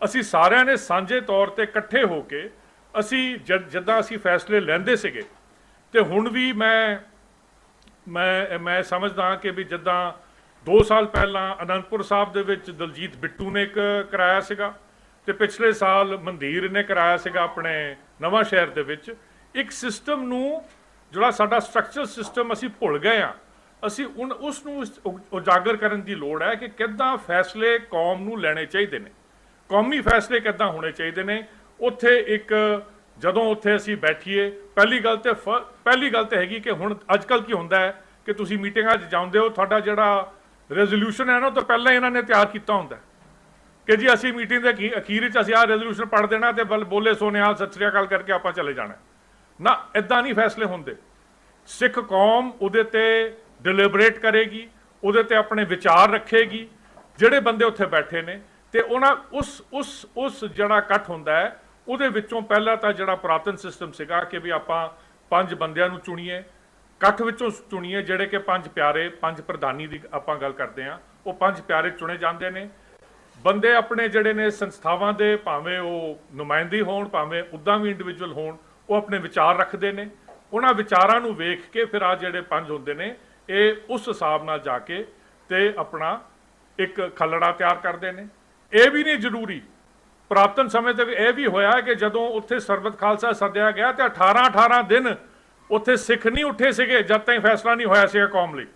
ਅਸੀਂ ਸਾਰਿਆਂ ਨੇ ਸਾਂਝੇ ਤੌਰ ਤੇ ਇਕੱਠੇ ਹੋ ਕੇ ਅਸੀਂ ਜਦ- ਜਿੱਦਾਂ ਅਸੀਂ ਫੈਸਲੇ ਲੈਂਦੇ ਸੀਗੇ, ਤੇ ਹੁਣ ਵੀ ਮੈਂ ਮੈਂ ਮੈਂ ਸਮਝਦਾ ਕਿ ਵੀ ਜਿੱਦਾਂ 2 ਸਾਲ ਪਹਿਲਾਂ ਅਨੰਦਪੁਰ ਸਾਹਿਬ ਦੇ ਵਿੱਚ ਦਲਜੀਤ ਬਿੱਟੂ ਨੇ ਇੱਕ ਕਰਾਇਆ ਸੀਗਾ, ਤੇ ਪਿਛਲੇ ਸਾਲ ਮੰਦੀਰ ਨੇ ਕਰਾਇਆ ਸੀਗਾ ਆਪਣੇ ਨਵਾਂ ਸ਼ਹਿਰ ਦੇ ਵਿੱਚ, ਇੱਕ ਸਿਸਟਮ ਨੂੰ ਜਿਹੜਾ ਸਾਡਾ ਸਟਰਕਚਰ ਸਿਸਟਮ ਅਸੀਂ ਭੁੱਲ ਗਏ ਆ ਅਸੀਂ ਹੁਣ ਉਸ ਨੂੰ ਉਜਾਗਰ ਕਰਨ ਦੀ ਲੋੜ ਹੈ ਕਿ ਕਿੱਦਾਂ ਫੈਸਲੇ ਕੌਮ ਨੂੰ ਲੈਣੇ ਚਾਹੀਦੇ ਨੇ। ਕੌਮੀ ਫੈਸਲੇ ਕਿੱਦਾਂ ਹੋਣੇ ਚਾਹੀਦੇ ਨੇ? ਉੱਥੇ ਇੱਕ, ਜਦੋਂ ਉੱਥੇ ਅਸੀਂ ਬੈਠੀਏ, ਪਹਿਲੀ ਗੱਲ ਤੇ ਫ- ਪਹਿਲੀ ਗੱਲ ਤੇ ਹੈਗੀ ਕਿ ਹੁਣ ਅੱਜਕੱਲ ਕੀ ਹੁੰਦਾ ਹੈ ਕਿ ਤੁਸੀਂ ਮੀਟਿੰਗਾਂ 'ਚ ਜਾਂਦੇ ਹੋ, ਤੁਹਾਡਾ ਜਿਹੜਾ ਰੈਜ਼ੋਲੂਸ਼ਨ ਹੈ ਨਾ, ਉਹ ਤੋਂ ਪਹਿਲਾਂ ਹੀ ਇਹਨਾਂ ਨੇ ਤਿਆਰ ਕੀਤਾ ਹੁੰਦਾ ਕਿ ਜੀ ਅਸੀਂ ਮੀਟਿੰਗ ਦੇ ਅਖੀ- ਅਖੀਰ 'ਚ ਅਸੀਂ ਆਹ ਰੈਜ਼ੋਲੂਸ਼ਨ ਪੜ੍ਹ ਦੇਣਾ ਤੇ ਬਲ, ਬੋਲੇ ਸੋਨਿਹਾਲ ਸਤਿ ਸ੍ਰੀ ਅਕਾਲ ਕਰਕੇ ਆਪਾਂ ਚਲੇ ਜਾਣਾ ਨਾ ਇਦਾਂ ਨਹੀਂ ਫੈਸਲੇ ਹੁੰਦੇ। ਸਿੱਖ ਕੌਮ ਉਹਦੇ ਤੇ ਡਿਲੀਬਰੇਟ ਕਰੇਗੀ, ਉਹਦੇ ਤੇ ਆਪਣੇ ਵਿਚਾਰ ਰੱਖੇਗੀ। ਜਿਹੜੇ ਬੰਦੇ ਉੱਥੇ ਬੈਠੇ ਨੇ ਤੇ ਉਹਨਾਂ ਉਸ ਉਸ ਉਸ ਜਿਹੜਾ ਇਕੱਠ ਹੁੰਦਾ ਹੈ, ਉਹਦੇ ਵਿੱਚੋਂ ਪਹਿਲਾਂ ਤਾਂ ਜਿਹੜਾ ਪੁਰਾਤਨ ਸਿਸਟਮ ਸੀਗਾ ਕਿ ਵੀ ਆਪਾਂ ਪੰਜ ਬੰਦਿਆਂ ਨੂੰ ਚੁਣੀਏ, ਇਕੱਠ ਵਿੱਚੋਂ ਚੁਣੀਏ ਜਿਹੜੇ ਕਿ ਪੰਜ ਪਿਆਰੇ, ਪੰਜ ਪ੍ਰਧਾਨੀ ਦੀ ਆਪਾਂ ਗੱਲ ਕਰਦੇ ਆ ਉਹ ਪੰਜ ਪਿਆਰੇ ਚੁਣੇ ਜਾਂਦੇ ਨੇ। ਬੰਦੇ ਆਪਣੇ ਜਿਹੜੇ ਨੇ ਸੰਸਥਾਵਾਂ ਦੇ, ਭਾਵੇਂ ਉਹ ਨੁਮਾਇੰਦੇ ਹੋਣ, ਭਾਵੇਂ ਉਦਾਂ ਵੀ ਇੰਡੀਵਿਜੂਅਲ ਹੋਣ, ਉਹ ਆਪਣੇ ਵਿਚਾਰ ਰੱਖਦੇ ਨੇ। ਉਹਨਾਂ ਵਿਚਾਰਾਂ ਨੂੰ ਵੇਖ ਕੇ ਫਿਰ ਆ ਜਿਹੜੇ ਪੰਜ ਹੁੰਦੇ ਨੇ, ਇਹ ਉਸ ਹਿਸਾਬ ਨਾਲ ਜਾ ਕੇ ਤੇ ਆਪਣਾ ਇੱਕ ਖਲੜਾ ਤਿਆਰ ਕਰਦੇ ਨੇ। ਇਹ ਵੀ ਨਹੀਂ ਜ਼ਰੂਰੀ। ਪ੍ਰਾਪਤਨ ਸਮੇਂ ਤੇ ਇਹ ਵੀ ਹੋਇਆ ਕਿ ਜਦੋਂ ਉੱਥੇ ਸਰਬਤ ਖਾਲਸਾ ਸੱਦਿਆ ਗਿਆ ਤੇ 18 18 ਦਿਨ ਉੱਥੇ ਸਿੱਖ ਨਹੀਂ ਉੱਠੇ ਸੀਗੇ, ਜਦ ਤਾਈਂ ਫੈਸਲਾ ਨਹੀਂ ਹੋਇਆ ਸੀਗਾ ਕੌਮ ਲਈ।